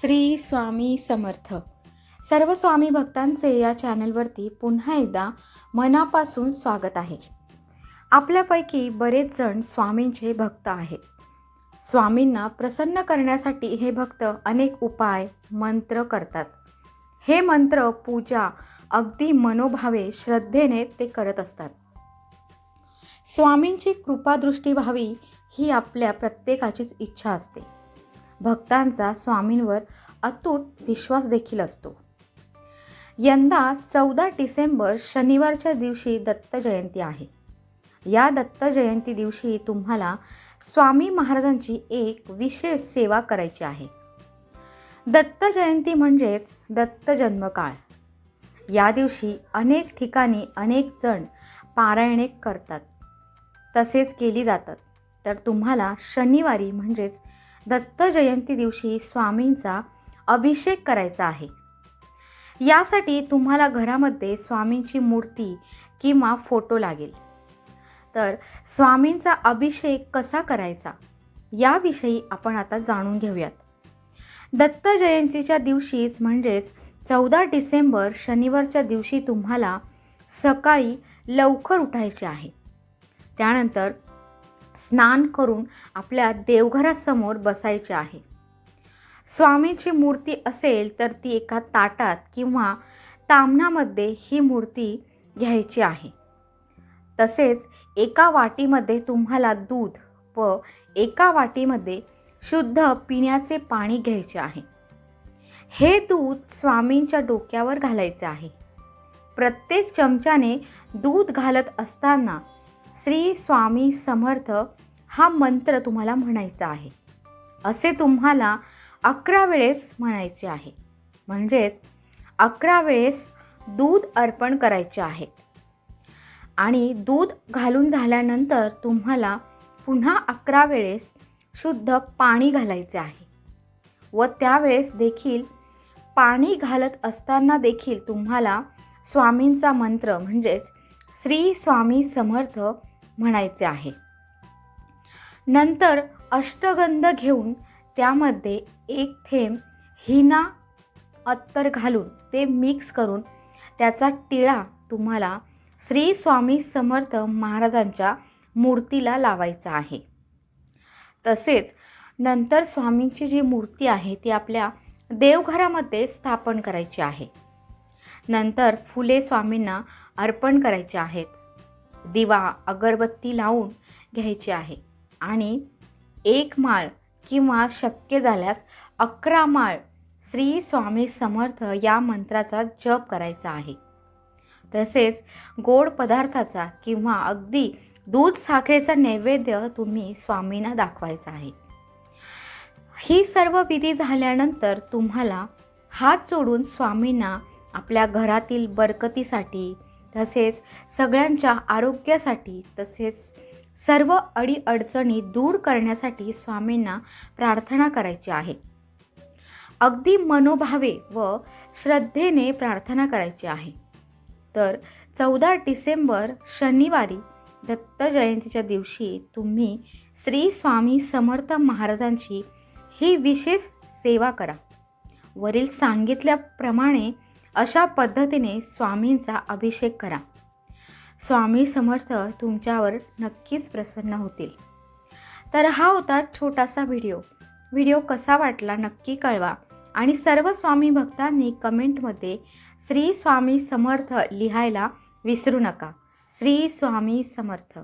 श्री स्वामी समर्थ. सर्व स्वामी भक्तांचे या चॅनलवरती पुन्हा एकदा मनापासून स्वागत आहे. आपल्यापैकी बरेच जण स्वामींचे भक्त आहेत. स्वामींना प्रसन्न करण्यासाठी हे भक्त अनेक उपाय मंत्र करतात. हे मंत्र पूजा अगदी मनोभावे श्रद्धेने ते करत असतात. स्वामींची कृपादृष्टी व्हावी ही आपल्या प्रत्येकाचीच इच्छा असते. भक्तांचा स्वामींवर अतूट विश्वास देखील असतो. यंदा चौदा डिसेंबर शनिवारच्या दिवशी दत्त जयंती आहे. या दत्त जयंती दिवशी तुम्हाला स्वामी महाराजांची एक विशेष सेवा करायची आहे. दत्त जयंती म्हणजेच दत्त जन्मकाळ या दिवशी अनेक ठिकाणी अनेक जण पारायणे करतात. तसेच केली जातात. तर तुम्हाला शनिवारी म्हणजेच दत्त जयंती दिवशी स्वामींचा अभिषेक करायचा आहे. यासाठी तुम्हाला घरामध्ये स्वामींची मूर्ती किंवा फोटो लागेल. तर स्वामींचा अभिषेक कसा करायचा? याविषयी आपण आता जाणून घेऊयात. दत्त जयंतीच्या दिवशीच म्हणजेच चौदा डिसेंबर शनिवारच्या दिवशी तुम्हाला सकाळी लवकर उठायचे आहे. त्यानंतर स्नान करून आपल्या देवघरासमोर बसायचे आहे. स्वामीची मूर्ती असेल तर ती एका ताटात किंवा तामणामध्ये ही मूर्ती घ्यायची आहे. तसेच एका वाटीमध्ये तुम्हाला दूध व एका वाटीमध्ये शुद्ध पिण्याचे पाणी घ्यायचे आहे. हे दूध स्वामींच्या डोक्यावर घालायचे आहे. प्रत्येक चमच्याने दूध घालत असताना श्री स्वामी समर्थ हा मंत्र तुम्हाला म्हणायचा आहे. असे तुम्हाला अकरा वेळेस म्हणायचे आहे. म्हणजेच अकरा वेळेस दूध अर्पण करायचे आहेत आणि दूध घालून झाल्यानंतर तुम्हाला पुन्हा अकरा वेळेस शुद्ध पाणी घालायचे आहे. व त्यावेळेस देखील पाणी घालत असताना देखील तुम्हाला स्वामींचा मंत्र म्हणजेच श्री स्वामी समर्थ म्हणायचे आहे. नंतर अष्टगंध घेऊन त्यामध्ये एक थेंब हिना अत्तर घालून ते मिक्स करून त्याचा टिळा तुम्हाला श्री स्वामी समर्थ महाराजांच्या मूर्तीला लावायचा आहे. तसेच नंतर स्वामींची जी मूर्ती आहे ती आपल्या देवघरामध्ये स्थापन करायची आहे. नंतर फुले स्वामींना अर्पण करायचे आहेत. दिवा अगरबत्ती लावून घ्यायची आहे. आणि एक माळ किंवा शक्य झाल्यास अकरा माळ श्री स्वामी समर्थ या मंत्राचा जप करायचा आहे. तसेच गोड पदार्थाचा किंवा अगदी दूध साखरेचा नैवेद्य तुम्ही स्वामींना दाखवायचा आहे. ही सर्व विधी झाल्यानंतर तुम्हाला हात जोडून स्वामींना आपल्या घरातील बरकतीसाठी तसेच सगळ्यांच्या आरोग्यासाठी तसेच सर्व अडीअडचणी दूर करण्यासाठी स्वामींना प्रार्थना करायची आहे. अगदी मनोभावे व श्रद्धेने प्रार्थना करायची आहे. तर चौदा डिसेंबर शनिवारी दत्त जयंतीच्या दिवशी तुम्ही श्री स्वामी समर्थ महाराजांची ही विशेष सेवा करा. वरील सांगितल्याप्रमाणे अशा पद्धतीने स्वामींचा अभिषेक करा. स्वामी समर्थ तुमच्यावर नक्कीच प्रसन्न होतील. तर हा होता छोटासा व्हिडिओ. व्हिडिओ कसा वाटला नक्की कळवा आणि सर्व स्वामी भक्तांनी कमेंटमध्ये श्री स्वामी समर्थ लिहायला विसरू नका. श्री स्वामी समर्थ.